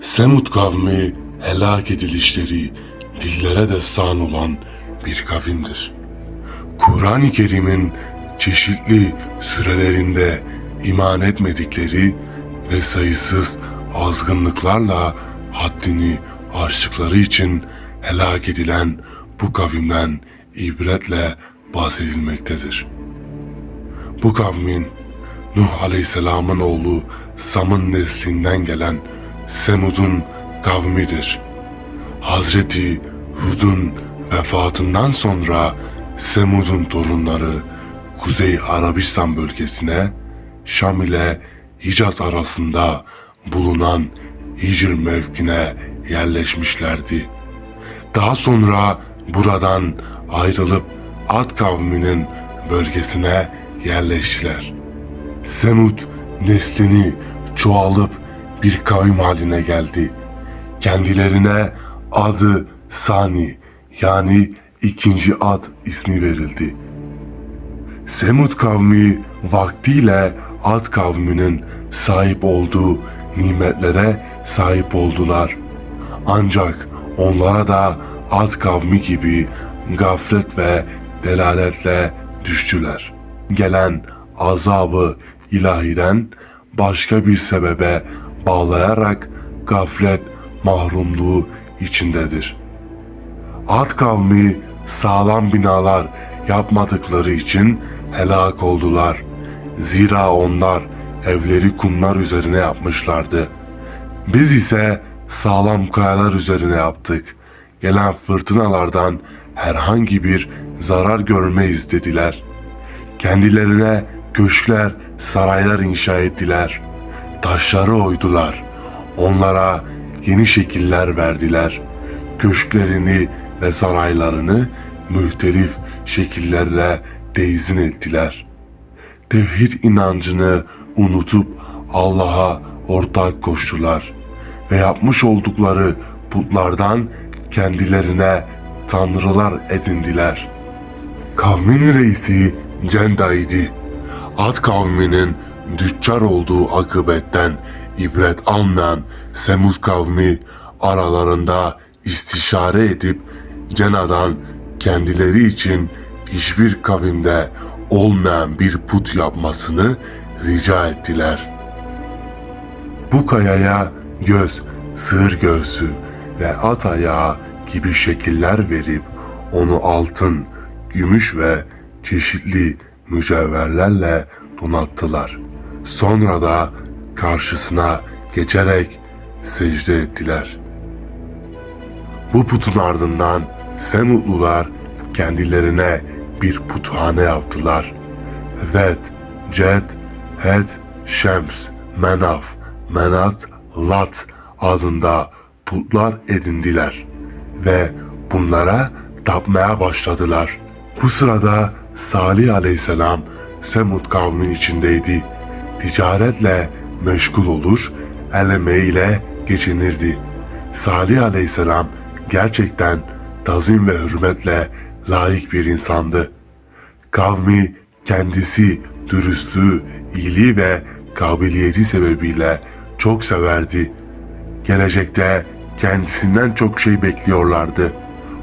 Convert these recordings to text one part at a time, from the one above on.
Semud kavmi helak edilişleri dillere destan olan bir kavimdir. Kur'an-ı Kerim'in çeşitli sürelerinde iman etmedikleri ve sayısız azgınlıklarla haddini aştıkları için helak edilen bu kavimden ibretle bahsedilmektedir. Bu kavmin Nuh Aleyhisselam'ın oğlu Sam'ın neslinden gelen Semud'un kavmidir. Hazreti Hud'un vefatından sonra Semud'un torunları Kuzey Arabistan bölgesine Şam ile Hicaz arasında bulunan Hicr mevkine yerleşmişlerdi. Daha sonra buradan ayrılıp Ad kavminin bölgesine yerleştiler. Semud neslini çoğalıp bir kavim haline geldi. Kendilerine adı Sani yani ikinci ad ismi verildi. Semud kavmi vaktiyle Ad kavminin sahip olduğu nimetlere sahip oldular. Ancak onlara da Ad kavmi gibi gaflet ve delaletle düştüler. Gelen azabı ilahiden başka bir sebebe bağlayarak gaflet mahrumluğu içindedir. Ad kavmi sağlam binalar yapmadıkları için helak oldular. Zira onlar evleri kumlar üzerine yapmışlardı. Biz ise sağlam kayalar üzerine yaptık. Gelen fırtınalardan herhangi bir zarar görmeyiz dediler. Kendilerine köşkler, saraylar inşa ettiler. Taşları oydular. Onlara yeni şekiller verdiler. Köşklerini ve saraylarını mühtelif şekillerle teyzin ettiler. Tevhid inancını unutup Allah'a ortak koştular ve yapmış oldukları putlardan kendilerine tanrılar edindiler. Kavmin reisi Cenda idi. Ad kavminin düçar olduğu akıbetten ibret almayan Semud kavmi aralarında istişare edip Cena'dan kendileri için hiçbir kavimde olmayan bir put yapmasını rica ettiler. Bu kayaya göz, sığır göğsü ve at ayağı gibi şekiller verip onu altın, gümüş ve çeşitli mücevherlerle donattılar. Sonra da karşısına geçerek secde ettiler. Bu putun ardından Semutlular kendilerine bir puthane yaptılar. Vet, Cet, Het, Şems, Menaf, Menat, Lat adında putlar edindiler ve bunlara tapmaya başladılar. Bu sırada Salih aleyhisselam Semud kavmin içindeydi. Ticaretle meşgul olur, el emeğiyle geçinirdi. Salih aleyhisselam gerçekten tazim ve hürmetle layık bir insandı. Kavmi kendisi dürüstlüğü, iyiliği ve kabiliyeti sebebiyle çok severdi. Gelecekte kendisinden çok şey bekliyorlardı.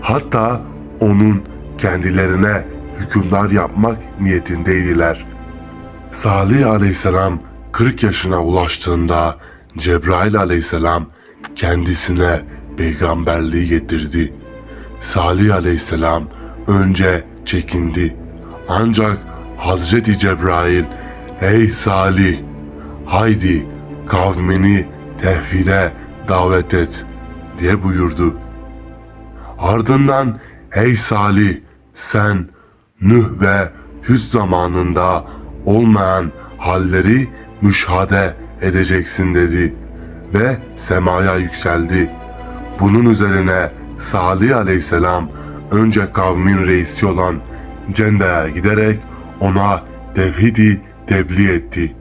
Hatta onun kendilerine hükümdar yapmak niyetindeydiler. Salih aleyhisselam 40 yaşına ulaştığında Cebrail aleyhisselam kendisine peygamberliği getirdi. Salih aleyhisselam önce çekindi. Ancak Hazreti Cebrail, ''Ey Salih, haydi kavmini tevhide davet et.'' diye buyurdu. Ardından, ''Ey Salih, sen Nuh ve Hüd zamanında olmayan halleri müşahede edeceksin.'' dedi ve semaya yükseldi. Bunun üzerine Salih aleyhisselam önce kavmin reisi olan Cenda'ya giderek ona tevhidi tebliğ etti.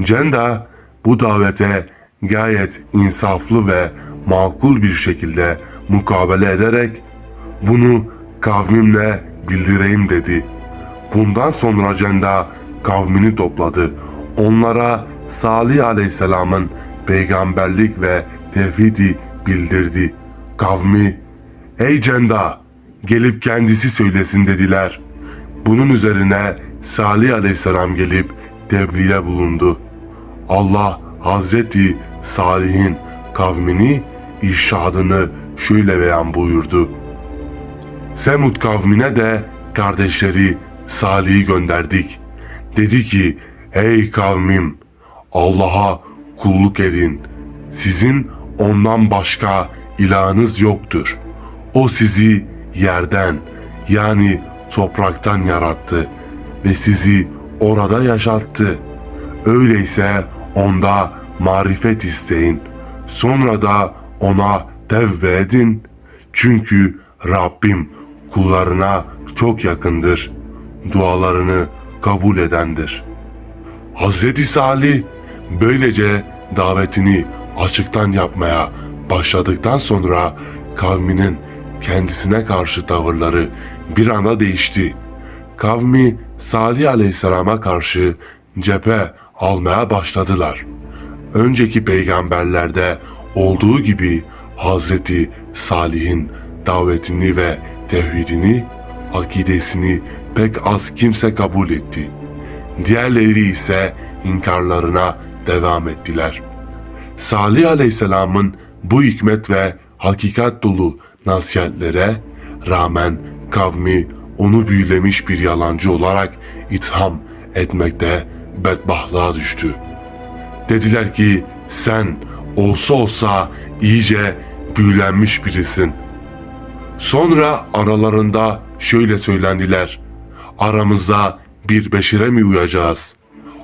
Cenda bu davete gayet insaflı ve makul bir şekilde mukabele ederek bunu kavmimle bildireyim dedi. Bundan sonra Cenda kavmini topladı. Onlara Salih aleyhisselamın peygamberlik ve tevhidi bildirdi. Kavmi, ey Cenda, gelip kendisi söylesin dediler. Bunun üzerine Salih aleyhisselam gelip tebliğe bulundu. Allah Hazreti Salih'in kavmini irşadını şöyle beyan buyurdu. Semud kavmine de kardeşleri Salih'i gönderdik. Dedi ki, ey kavmim, Allah'a kulluk edin. Sizin ondan başka ilahınız yoktur. O sizi yerden yani topraktan yarattı ve sizi orada yaşattı. Öyleyse onda marifet isteyin. Sonra da ona tevbe edin. Çünkü Rabbim kullarına çok yakındır. Dualarını kabul edendir. Hazreti Salih böylece davetini açıktan yapmaya başladıktan sonra kavminin kendisine karşı tavırları bir anda değişti. Kavmi Salih Aleyhisselam'a karşı cephe almaya başladılar. Önceki peygamberlerde olduğu gibi Hazreti Salih'in davetini ve tevhidini, akidesini pek az kimse kabul etti. Diğerleri ise inkarlarına devam ettiler. Salih Aleyhisselam'ın bu hikmet ve hakikat dolu nasihatlere rağmen kavmi onu büyülemiş bir yalancı olarak itham etmekte bedbahtlığa düştü. Dediler ki sen olsa olsa iyice büyülenmiş birisin. Sonra aralarında şöyle söylendiler. Aramızda bir beşire mi uyacağız?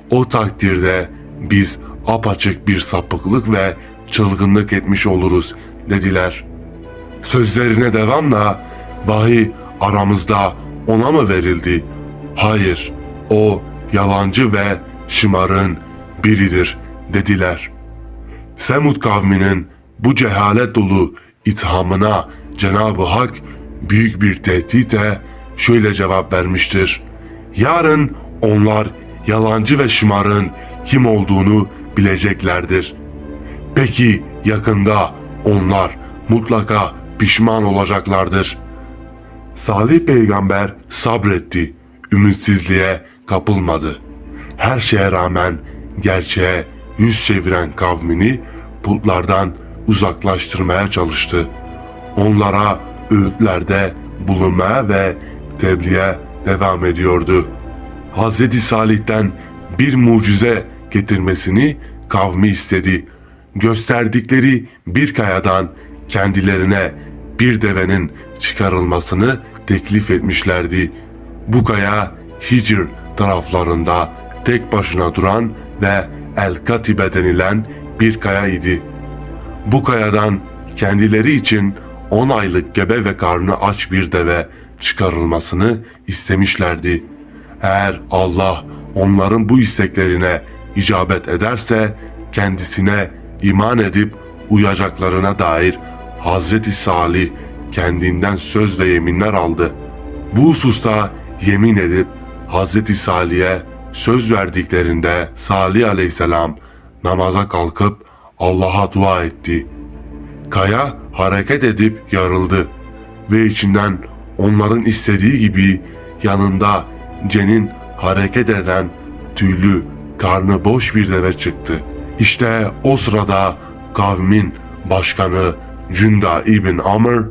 O takdirde biz apaçık bir sapıklık ve çılgınlık etmiş oluruz dediler. Sözlerine devamla vahiy aramızda ona mı verildi? Hayır, o yalancı ve şımarın biridir dediler. Semud kavminin bu cehalet dolu ithamına Cenab-ı Hak büyük bir tehditle şöyle cevap vermiştir. Yarın onlar yalancı ve şımarın kim olduğunu bileceklerdir. Peki yakında onlar mutlaka pişman olacaklardır. Salih peygamber sabretti, ümitsizliğe kapılmadı. Her şeye rağmen gerçeğe yüz çeviren kavmini putlardan uzaklaştırmaya çalıştı. Onlara öğütlerde bulunmaya ve tebliğe devam ediyordu. Hz. Salih'ten bir mucize getirmesini kavmi istedi. Gösterdikleri bir kayadan kendilerine bir devenin çıkarılmasını teklif etmişlerdi. Bu kaya Hicr taraflarında tek başına duran ve El Katibe denilen bir kaya idi. Bu kayadan kendileri için 10 aylık gebe ve karnı aç bir deve çıkarılmasını istemişlerdi. Eğer Allah onların bu isteklerine icabet ederse kendisine iman edip uyacaklarına dair Hazreti Salih kendinden söz ve yeminler aldı. Bu hususta yemin edip Hazreti Salih'e söz verdiklerinde Salih aleyhisselam namaza kalkıp Allah'a dua etti. Kaya hareket edip yarıldı ve içinden onların istediği gibi yanında cenin hareket eden tüylü, karnı boş bir deve çıktı. İşte o sırada kavmin başkanı Cünda İbn Amr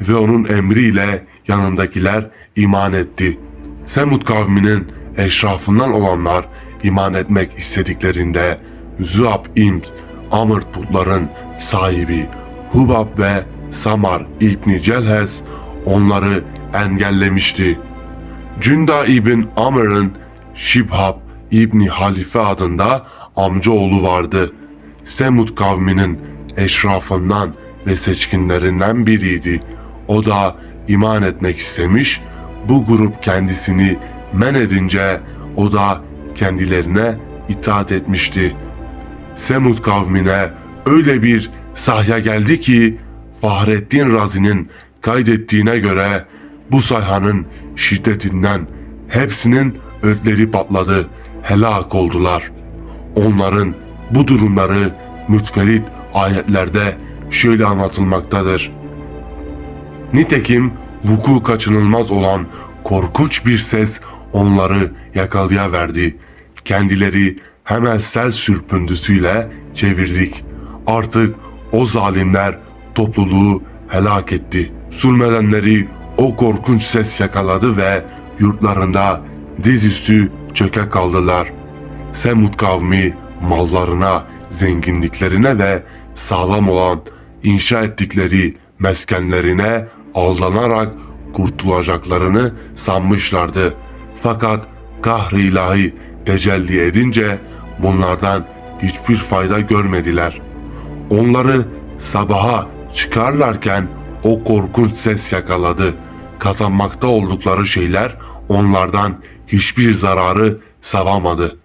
ve onun emriyle yanındakiler iman etti. Semud kavminin eşrafından olanlar iman etmek istediklerinde Zuab İbn Amr putların sahibi Hubab ve Samar İbni Celhez onları engellemişti. Cünda İbn Amr'ın Şibhab İbni Halife adında amcaoğlu vardı. Semud kavminin eşrafından ve seçkinlerinden biriydi. O da iman etmek istemiş, bu grup kendisini men edince o da kendilerine itaat etmişti. Semud kavmine öyle bir sahya geldi ki Fahrettin Razi'nin kaydettiğine göre bu sayhanın şiddetinden hepsinin ötleri patladı, helak oldular. Onların bu durumları mütferit ayetlerde şöyle anlatılmaktadır. Nitekim vuku kaçınılmaz olan korkunç bir ses onları yakalayıverdi. Kendileri hemen sel sürpüntüsüyle çevirdik. Artık o zalimler topluluğu helak etti. Zulmedenleri o korkunç ses yakaladı ve yurtlarında dizüstü çöke kaldılar. Semud kavmi mallarına, zenginliklerine ve sağlam olan inşa ettikleri meskenlerine aldanarak kurtulacaklarını sanmışlardı. Fakat kahr-ı ilahi tecelli edince bunlardan hiçbir fayda görmediler. Onları sabaha çıkarlarken o korkunç ses yakaladı. Kazanmakta oldukları şeyler onlardan hiçbir zararı savamadı.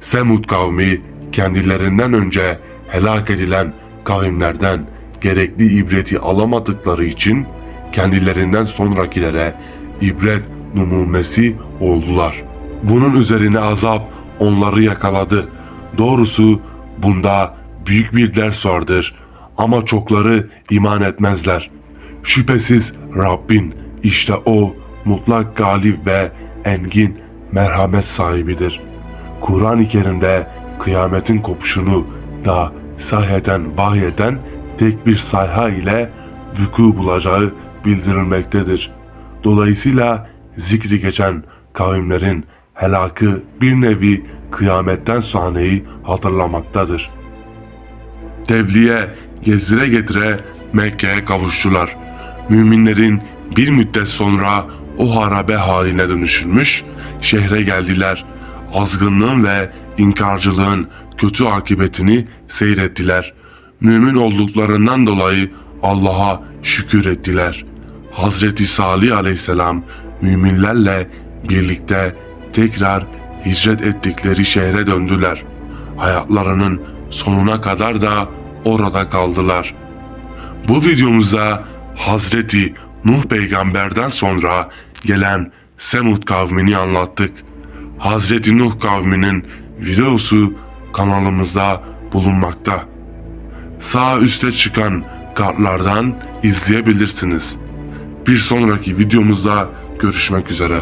Semud kavmi kendilerinden önce helak edilen kavimlerden gerekli ibreti alamadıkları için kendilerinden sonrakilere ibret numumesi oldular. Bunun üzerine azap onları yakaladı. Doğrusu bunda büyük bir ders vardır ama çokları iman etmezler. Şüphesiz Rabbin işte o mutlak galip ve engin merhamet sahibidir. Kur'an-ı Kerim'de kıyametin kopuşunu da sahiden vahyeden tek bir sayha ile vuku bulacağı bildirilmektedir. Dolayısıyla zikri geçen kavimlerin helakı bir nevi kıyametten sahneyi hatırlamaktadır. Tebliğe gezire getire Mekke'ye kavuştular. Müminlerin bir müddet sonra o harabe haline dönüşülmüş, şehre geldiler. Azgınlığın ve inkarcılığın kötü akıbetini seyrettiler. Mümin olduklarından dolayı Allah'a şükür ettiler. Hazreti Salih aleyhisselam müminlerle birlikte tekrar hicret ettikleri şehre döndüler. Hayatlarının sonuna kadar da orada kaldılar. Bu videomuzda Hazreti Nuh peygamberden sonra gelen Semud kavmini anlattık. Hazreti Nuh kavminin videosu kanalımızda bulunmakta. Sağ üstte çıkan kartlardan izleyebilirsiniz. Bir sonraki videomuzda görüşmek üzere.